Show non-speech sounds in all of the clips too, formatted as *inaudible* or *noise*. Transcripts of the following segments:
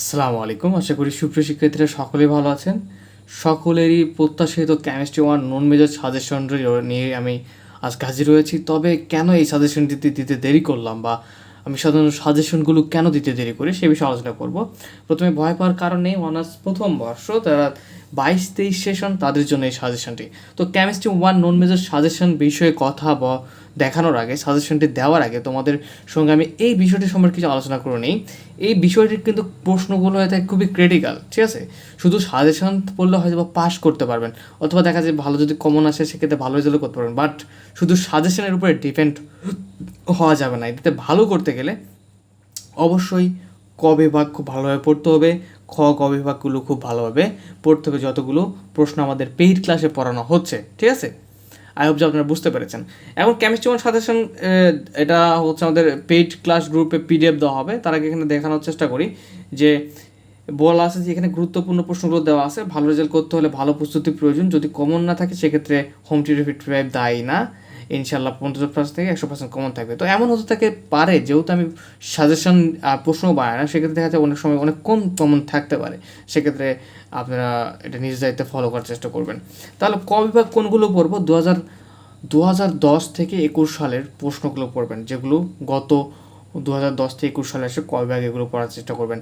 আসসালামু আলাইকুম। আশা করি সুপ্রিয় শিক্ষার্থীরা সকলে ভালো আছেন। সকলেরই প্রত্যাশিত chemistry one non major suggestion নিয়ে আমি আজ হাজির হয়েছি। তবে কেন এই সাজেশন দিতে দেরি করলাম বা আমি সাধারণত সাজেশনগুলো কেন দিতে দেরি করি সে বিষয়ে আলোচনা করব। প্রথমে ভয় পাওয়ার কারণে অনার্স প্রথম বর্ষ, তারা বাইশ তেইশ সেশন তাদের জন্য এই সাজেশনটি তো chemistry one non major suggestion বিষয়ে কথা বা, দেখানোর আগে সাজেশনটি দেওয়ার আগে তোমাদের সঙ্গে আমি এই বিষয়টি সম্পর্কে কিছু আলোচনা করে নিই। এই বিষয়টির কিন্তু প্রশ্নগুলো হয়ে থাকে খুবই ক্রিটিক্যাল ঠিক আছে? শুধু সাজেশন পড়লে হয়তো বা পাস করতে পারবেন, অথবা দেখা যায় ভালো যদি কমন আসে, সেক্ষেত্রে ভালো রেজাল্ট করতে পারবেন বাট শুধু সাজেশনের উপরে ডিপেন্ড হওয়া যাবে না। এটাতে ভালো করতে গেলে অবশ্যই ক বিভাগ খুব ভালোভাবে পড়তে হবে, খ ক বিভাগগুলো খুব ভালোভাবে পড়তে হবে, যতগুলো প্রশ্ন আমাদের পেইড ক্লাসে পড়ানো হচ্ছে, ঠিক আছে? আই হোপ যে আপনারা বুঝতে পেরেছেন। এখন কেমিস্ট্রি ওয়ান সাজেশন এটা হচ্ছে আমাদের পেইড ক্লাস গ্রুপে পিডিএফ দেওয়া হবে। তার আগে এখানে দেখানোর চেষ্টা করি যে বলা আছে যে এখানে গুরুত্বপূর্ণ প্রশ্নগুলো দেওয়া আছে। ভালো রেজাল্ট করতে হলে ভালো প্রস্তুতি প্রয়োজন। যদি কমন না থাকে, সেক্ষেত্রে হোম টিউটোরিয়াল ফাইভ দায়ী না। ইনশাল্লাহ পঞ্চাশ পার্সেন্ট থেকে একশো পার্সেন্ট কমন থাকবে। তো এমন হতে থাকে, পারে, যেহেতু আমি সাজেশন প্রশ্ন বানাই না, সেক্ষেত্রে দেখা যায় অনেক সময় অনেক কম কমন থাকতে পারে। সেক্ষেত্রে আপনারা এটা নিজ দায়িত্বে ফলো করার চেষ্টা করবেন। তাহলে ক বিভাগ কোনগুলো পড়ব? দু হাজার দু হাজার দশ থেকে একুশ সালের প্রশ্নগুলো পড়বেন, যেগুলো গত দু হাজার দশ থেকে একুশ সালে এসে কয় ব্যাগ এগুলো পড়ার চেষ্টা করবেন।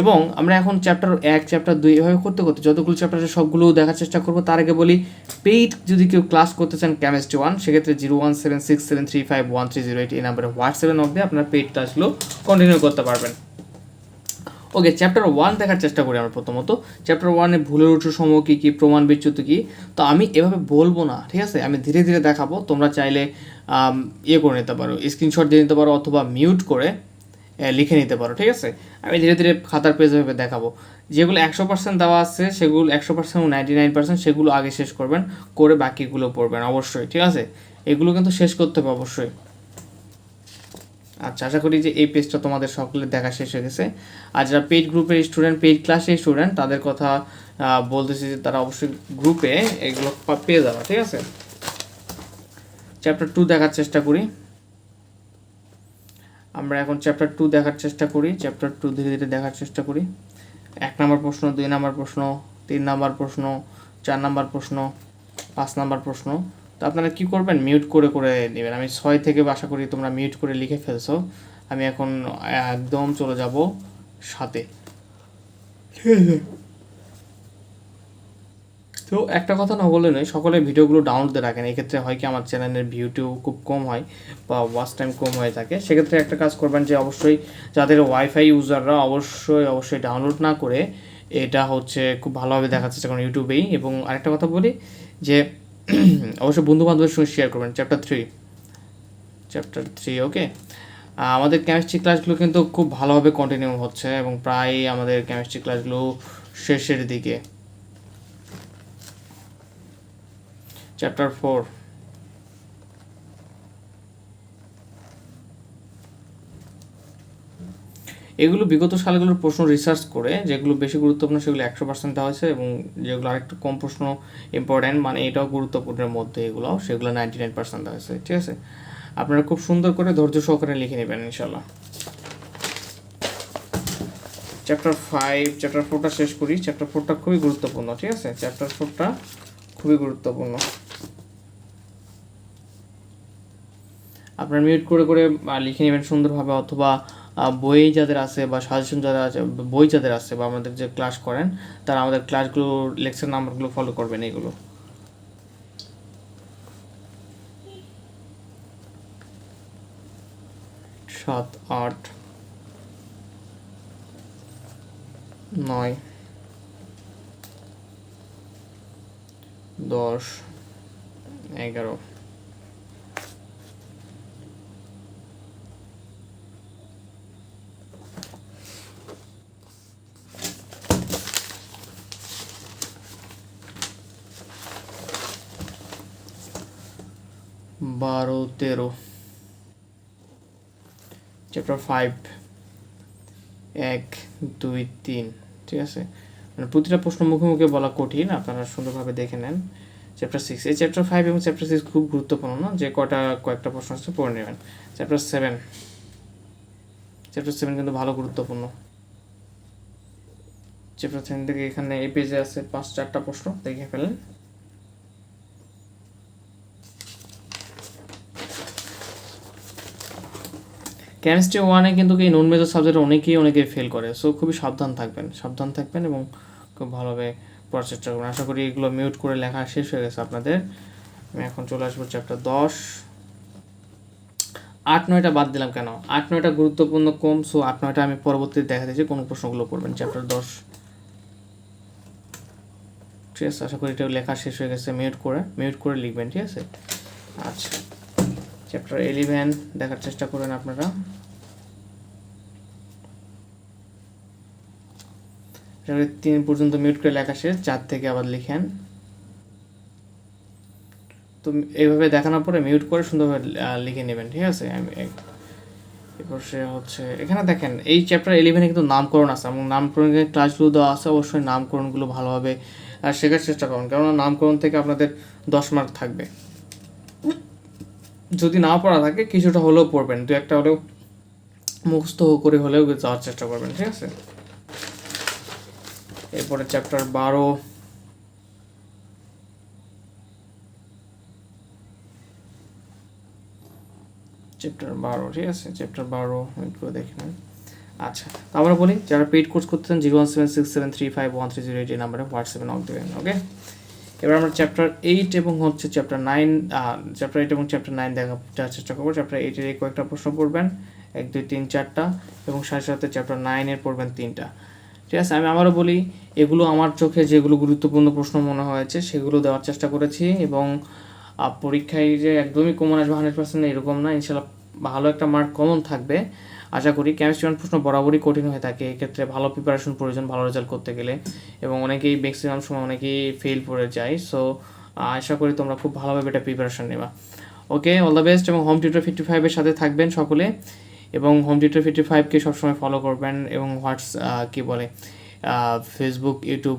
এবং আমরা এখন চ্যাপ্টার এক চ্যাপ্টার দুই এভাবে করতে করতে যতগুলো চ্যাপ্টার আছে সবগুলো দেখার চেষ্টা করব। তার আগে বলি পেইড যদি কেউ ক্লাস করতে চান কেমিস্ট্রি ওয়ান সেক্ষেত্রে zero one seven six seven three five one three zero eight এই নাম্বারে হোয়াটসঅ্যাপের মধ্যে আপনার পেইড ক্লাসগুলো কন্টিনিউ করতে পারবেন। ওকে চ্যাপ্টার ওয়ান দেখার চেষ্টা করি আমরা প্রথমত। চ্যাপ্টার ওয়ানে ভুলের উৎস সমূহ কী কী, প্রমাণ বিচ্যুত কী? তো আমি এভাবে বলব না, ঠিক আছে? আমি ধীরে ধীরে দেখাবো, তোমরা চাইলে ইয়ে করে নিতে পারো স্ক্রিনশট দিয়ে নিতে পারো অথবা মিউট করে লিখে নিতে পারো, ঠিক আছে? আমি ধীরে ধীরে খাতার পেজ ভেবে দেখাবো। যেগুলো একশো পার্সেন্ট দেওয়া আছে, সেগুলো একশো পার্সেন্ট নাইনটি নাইন পার্সেন্ট সেগুলো আগে শেষ করবেন, করে বাকিগুলো পড়বেন, অবশ্যই, ঠিক আছে? এগুলো কিন্তু শেষ করতে হবে, অবশ্যই। আচ্ছা আশা করি যে এই পেজটা তোমাদের সকলের দেখা শেষ হয়ে গেছে। আর যারা পেইড গ্রুপের স্টুডেন্ট পেইড ক্লাসের স্টুডেন্ট তাদের কথা বলতেছি যে তারা অবশ্যই গ্রুপে এগুলো পেয়ে যাবে, ঠিক আছে? চ্যাপ্টার টু দেখার চেষ্টা করি। আমরা এখন চ্যাপ্টার টু দেখার চেষ্টা করি। চ্যাপ্টার টু ধীরে ধীরে দেখার চেষ্টা করি। এক নম্বর প্রশ্ন, দুই নম্বর প্রশ্ন, তিন নম্বর প্রশ্ন, চার নম্বর প্রশ্ন, পাঁচ নম্বর প্রশ্ন। আপনারা কী করবেন? মিউট করে করে নেবেন। আমি ছয় থেকে আশা করি তোমরা মিউট করে লিখে ফেলছো। আমি এখন একদম চলে যাব সাথে। তো একটা কথা না বলে নয়, সকলে ভিডিওগুলো ডাউনলোড রাখেন। এক্ষেত্রে হয় কি, আমার চ্যানেলের ভিউটিও খুব কম হয় বা ওয়াচ টাইম কম হয়ে থাকে। সেক্ষেত্রে একটা কাজ করবেন যে, অবশ্যই যাদের ওয়াইফাই ইউজাররা অবশ্যই অবশ্যই ডাউনলোড না করে, এটা হচ্ছে খুব ভালোভাবে দেখার চেষ্টা ইউটিউবেই এবং আরেকটা কথা বলি যে *clears throat* অবশ্যই বন্ধু বান্ধবের সঙ্গে শেয়ার করবেন। Chapter three chapter three okay আমাদের কেমিস্ট্রি ক্লাসগুলো কিন্তু খুব ভালোভাবে কন্টিনিউ হচ্ছে এবং প্রায় আমাদের কেমিস্ট্রি ক্লাসগুলো শেষের দিকে। চ্যাপ্টার ফোর এগুলো বিগত সালগুলোর প্রশ্ন রিসার্চ করে, যেগুলো বেশি গুরুত্বপূর্ণ সেগুলো একশো পার্সেন্ট দেওয়া হয়েছে এবং যেগুলো আরেকটু কম প্রশ্ন ইম্পর্ট্যান্ট মানে এটাও গুরুত্বপূর্ণের মধ্যে এগুলো, সেগুলো নাইনটি নাইন পার্সেন্ট দেওয়া হয়েছে, ঠিক আছে? আপনারা খুব সুন্দর করে ধৈর্য সহকারে লিখে নেবেন ইনশাল্লাহ চ্যাপ্টার ফাইভ চ্যাপ্টার ফোরটা শেষ করি। চ্যাপ্টার ফোরটা খুবই গুরুত্বপূর্ণ, ঠিক আছে? চ্যাপ্টার ফোরটা খুবই গুরুত্বপূর্ণ। আপনারা মিউট করে করে লিখে নেবেন সুন্দরভাবে, অথবা বই যাদের আছে বা সাজেশন যাদের আছে, বই যাদের আছে বা আমাদের যে ক্লাস করেন, তারা আমাদের ক্লাসগুলো লেকচার নাম্বারগুলো ফলো করবেন এগুলো। সাত, আট, নয়, দশ, এগারো। বারো, তেরো। চ্যাপ্টার ফাইভ এক, দুই, তিন, ঠিক আছে? মানে প্রতিটা প্রশ্ন মুখে বলা কঠিন, আপনারা সুন্দরভাবে দেখে নেন চ্যাপ্টার সিক্স এই চ্যাপ্টার ফাইভ এবং চ্যাপ্টার সিক্স খুব গুরুত্বপূর্ণ যে কটা, কয়েকটা প্রশ্ন আছে, পড়ে নেবেন। চ্যাপ্টার সেভেন চ্যাপ্টার সেভেন কিন্তু ভালো গুরুত্বপূর্ণ। চ্যাপ্টার থ্রি থেকে এখানে এই পেজে আছে পাঁচ, চারটা প্রশ্ন, দেখে ফেলেন কেমিস্ট্রি ওয়ানে কিন্তু এই নন মেজর সাবজেক্টে অনেকেই অনেকেই ফেল করে। সো খুবই সাবধান থাকবেন সাবধান থাকবেন এবং খুব ভালোভাবে পড়ার চেষ্টা করবেন। আশা করি এগুলো মিউট করে লেখা শেষ হয়ে গেছে আপনাদের। আমি এখন চলে আসব চ্যাপ্টার দশ। আট, নয়টা বাদ দিলাম কেন? আট, নয়টা গুরুত্বপূর্ণ কম সো আট, নয়টা আমি পরবর্তীতে দেখা দিয়েছি কোন প্রশ্নগুলো পড়বেন চ্যাপ্টার দশ। ঠিক আছে, আশা করি এটা লেখা শেষ হয়ে গেছে মিউট করে মিউট করে লিখবেন, ঠিক আছে? আচ্ছা চ্যাপ্টার ইলেভেন দেখার চেষ্টা করেন আপনারা। এটাকে তিন পর্যন্ত মিউট করে লেখা শেষ, চার থেকে আবার লিখেন। তো এইভাবে দেখানোর পরে মিউট করে সুন্দরভাবে লিখে নেবেন, ঠিক আছে? আমি এরপর সে হচ্ছে, এখানে দেখেন, এই চ্যাপ্টার ইলেভেনে কিন্তু নামকরণ আছে, এবং নামকরণের ক্লাসগুলো দেওয়া আছে, অবশ্যই নামকরণগুলো ভালোভাবে শেখার চেষ্টা করুন, কেননা নামকরণ থেকে আপনাদের দশ মার্ক থাকবে। যদি না পড়া থাকে, কিছুটা হলেও পড়বেন, দু একটা হলেও মুখস্থ করে হলেও যাওয়ার চেষ্টা করবেন, ঠিক আছে? এরপরে চ্যাপ্টার বারো। চ্যাপ্টার বারো, ঠিক আছে? চ্যাপ্টার বারো করে দেখে নেন আচ্ছা তো আমরা বলি, যারা পেড কোর্স করতেন zero one seven six seven three five one three zero eight এই নাম্বারে হোয়াটসঅ্যাপে নক দেবেন ওকে এবার আমরা চ্যাপ্টার এইট এবং হচ্ছে চ্যাপ্টার নাইন চ্যাপ্টার এইট এবং চ্যাপ্টার নাইন দেখার চেষ্টা করব। চ্যাপ্টার এইটের এই কয়েকটা প্রশ্ন পড়বেন, এক, দুই, তিন, চারটা এবং সাথে সাথে চ্যাপ্টার নাইনের পড়বেন তিনটা। ঠিক আছে, আমি আবারও বলি, এগুলো আমার চোখে যেগুলো গুরুত্বপূর্ণ প্রশ্ন মনে হয়েছে, সেগুলো দেওয়ার চেষ্টা করেছি এবং পরীক্ষায় যে একদমই কমন আসবে হান্ড্রেড পার্সেন্ট এরকম না ইনশাল্লাহ ভালো একটা মার্ক কমন থাকবে। আশা করি কেমিস্ট্রি ওয়ান প্রশ্ন বরাবরই কঠিন হয়ে থাকে, এক্ষেত্রে ভালো প্রিপারেশন প্রয়োজন ভালো রেজাল্ট করতে গেলে এবং অনেকেই ম্যাক্সিমাম সময় অনেকেই ফেল পড়ে যায় সো আশা করি তোমরা খুব ভালোভাবে এটা প্রিপারেশন নেবা। ওকে অল দ্য বেস্ট এবং হোম টিউটার ফিফটি ফাইভের সাথে থাকবেন সকলে। এবং হোম টিউটার ফিফটি ফাইভকে সবসময় ফলো করবেন এবং হোয়াটস কী বলে ফেসবুক ইউটিউব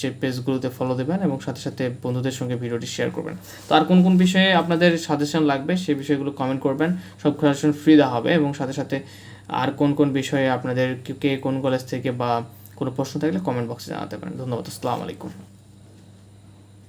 যে পেজগুলোতে ফলো দেবেন এবং সাথে সাথে বন্ধুদের সঙ্গে ভিডিওটি শেয়ার করবেন। তো আর কোন কোন বিষয়ে আপনাদের সাজেশন লাগবে সেই বিষয়গুলো কমেন্ট করবেন, সব সাজেশন ফ্রি দেওয়া হবে এবং সাথে সাথে আর কোন কোন বিষয়ে আপনাদের কে কোন কলেজ থেকে বা কোনো প্রশ্ন থাকলে কমেন্ট বক্সে জানাতে পারেন। ধন্যবাদ, আসসালামু আলাইকুম।